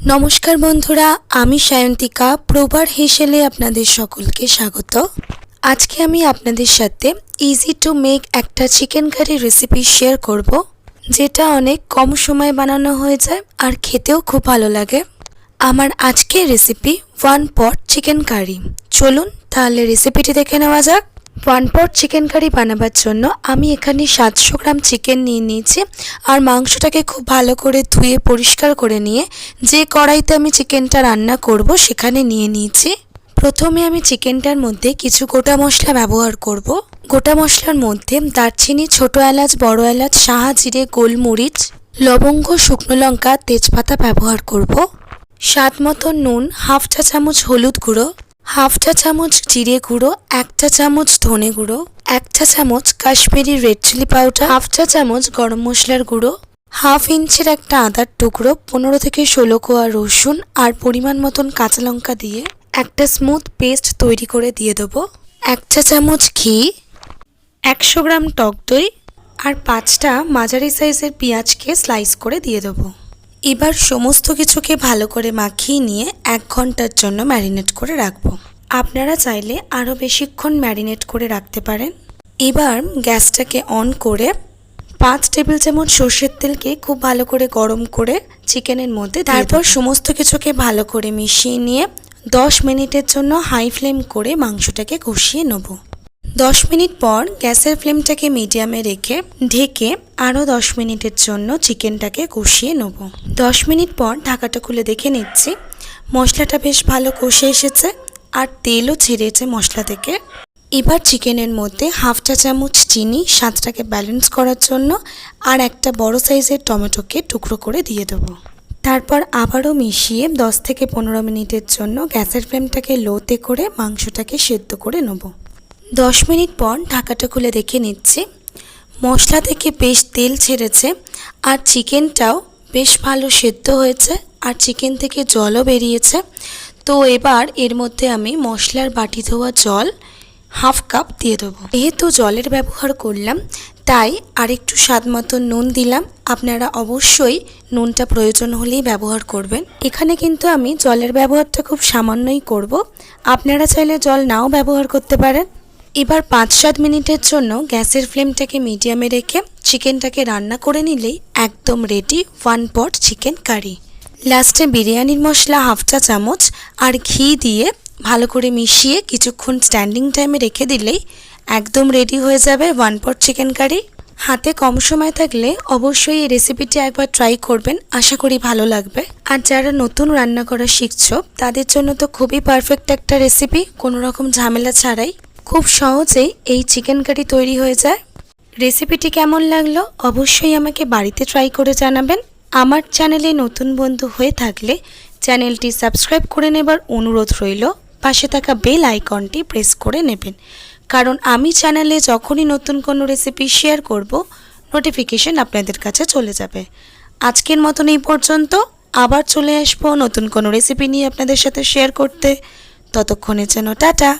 নমস্কার বন্ধুরা, আমি সায়ন্তিকা প্রবার হেসেলে আপনাদের সকলকে স্বাগত। আজকে আমি আপনাদের সাথে ইজি টু মেক একটা চিকেন কারি রেসিপি শেয়ার করব, যেটা অনেক কম সময়ে বানানো হয়ে যায় আর খেতেও খুব ভালো লাগে। আমার আজকের recipe one pot chicken curry চলুন তাহলে রেসিপিটি দেখে নেওয়া যাক। ওয়ান পট চিকেন কারি বানাবার জন্য আমি এখানে সাতশো গ্রাম চিকেন নিয়ে নিয়েছি আর মাংসটাকে খুব ভালো করে ধুয়ে পরিষ্কার করে নিয়ে যে কড়াইতে আমি চিকেনটা রান্না করব সেখানে নিয়ে নিয়েছি। প্রথমে আমি চিকেনটার মধ্যে কিছু গোটা মশলা ব্যবহার করব। গোটা মশলার মধ্যে দারচিনি, ছোট এলাচ, বড় এলাচ, সাহা জিরে, গোলমরিচ, লবঙ্গ, শুকনো লঙ্কা, তেজপাতা ব্যবহার করব। স্বাদ মতো নুন, হাফ চা চামচ হলুদ গুঁড়ো হাফ চা চামচ জিরে গুঁড়ো, এক চা চামচ ধনে গুঁড়ো, এক চা চামচ Kashmiri red chilli powder half চা চামচ গরম মশলার গুঁড়ো, হাফ ইঞ্চের একটা আদার টুকরো, পনেরো থেকে ষোলো কোয়া রসুন আর পরিমাণ মতন কাঁচা লঙ্কা দিয়ে একটা স্মুথ পেস্ট তৈরি করে দিয়ে দেবো। এক চা চামচ ঘি, একশো গ্রাম টক দই আর পাঁচটা মাঝারি সাইজের পেঁয়াজকে স্লাইস করে দিয়ে দেবো। এবার সমস্ত কিছুকে ভালো করে মাখিয়ে নিয়ে এক ঘণ্টার জন্য ম্যারিনেট করে রাখব। আপনারা চাইলে আরও বেশিক্ষণ ম্যারিনেট করে রাখতে পারেন। এবার গ্যাসটাকে অন করে পাঁচ টেবিল চামচ সর্ষের তেলকে খুব ভালো করে গরম করে চিকেনের মধ্যে তারপর সমস্ত কিছুকে ভালো করে মিশিয়ে নিয়ে দশ মিনিটের জন্য হাই ফ্লেম করে মাংসটাকে কষিয়ে নেব। দশ মিনিট পর গ্যাসের ফ্লেমটাকে মিডিয়ামে রেখে ঢেকে আরও দশ মিনিটের জন্য চিকেনটাকে কষিয়ে নেব। দশ মিনিট পর ঢাকাটা খুলে দেখে নিচ্ছি। মশলাটা বেশ ভালো কষে এসেছে। আর তেলও ছেড়েছে মশলা থেকে। এবার চিকেনের মধ্যে হাফ চা চামচ চিনি, স্বাদটাকে ব্যালেন্স করার জন্য আর একটা বড় সাইজের টমেটোকে টুকরো করে দিয়ে দেবো। তারপর আবারও মিশিয়ে দশ থেকে পনেরো মিনিটের জন্য গ্যাসের ফ্লেমটাকে লোতে করে মাংসটাকে সেদ্ধ করে নেব। দশ মিনিট পর ঢাকাটা খুলে দেখে নিচ্ছি। মশলা থেকে বেশ তেল ছেড়েছে আর চিকেনটাও বেশ ভালো সেদ্ধ হয়েছে আর চিকেন থেকে জলও বেরিয়েছে। তো এবার এর মধ্যে আমি মশলার বাটি ধোয়া জল হাফ কাপ দিয়ে দেবো। যেহেতু জলের ব্যবহার করলাম, তাই আরেকটু স্বাদ মতো নুন দিলাম। আপনারা অবশ্যই নুনটা প্রয়োজন হলেই ব্যবহার করবেন। এখানে কিন্তু আমি জলের ব্যবহারটা খুব সামান্যই করব। আপনারা চাইলে জল নাও ব্যবহার করতে পারেন। এবার পাঁচ সাত মিনিটের জন্য গ্যাসের ফ্লেমটাকে মিডিয়ামে রেখে চিকেনটাকে রান্না করে নিলেই একদম ready one pot chicken curry লাস্টে বিরিয়ানির মশলা হাফ চা চামচ আর ঘি দিয়ে ভালো করে মিশিয়ে কিছুক্ষণ স্ট্যান্ডিং টাইমে রেখে দিলেই একদম রেডি হয়ে যাবে ওয়ান পট চিকেন কারি হাতে কম সময় থাকলে অবশ্যই এই রেসিপিটি একবার ট্রাই করবেন, আশা করি ভালো লাগবে। আর যারা নতুন রান্না করা শিখছ, তাদের জন্য তো খুবই পারফেক্ট একটা রেসিপি কোনো রকম ঝামেলা ছাড়াই। খুব সহজেই এই চিকেন কারি তৈরি হয়ে যায়। রেসিপিটি কেমন লাগল, অবশ্যই আমাকে বাড়িতে ট্রাই করে জানাবেন। আমার চ্যানেলে নতুন বন্ধু হয়ে থাকলে চ্যানেলটি সাবস্ক্রাইব করে নেবার অনুরোধ রইল। পাশে থাকা বেল আইকনটি প্রেস করে নেবেন। কারণ আমি চ্যানেলে যখনই নতুন কোনো রেসিপি শেয়ার করব, নোটিফিকেশন আপনাদের কাছে চলে যাবে। আজকের মতন এই পর্যন্ত। আবার চলে আসব নতুন কোনো রেসিপি নিয়ে আপনাদের সাথে শেয়ার করতে। ততক্ষণের জন্য টাটা।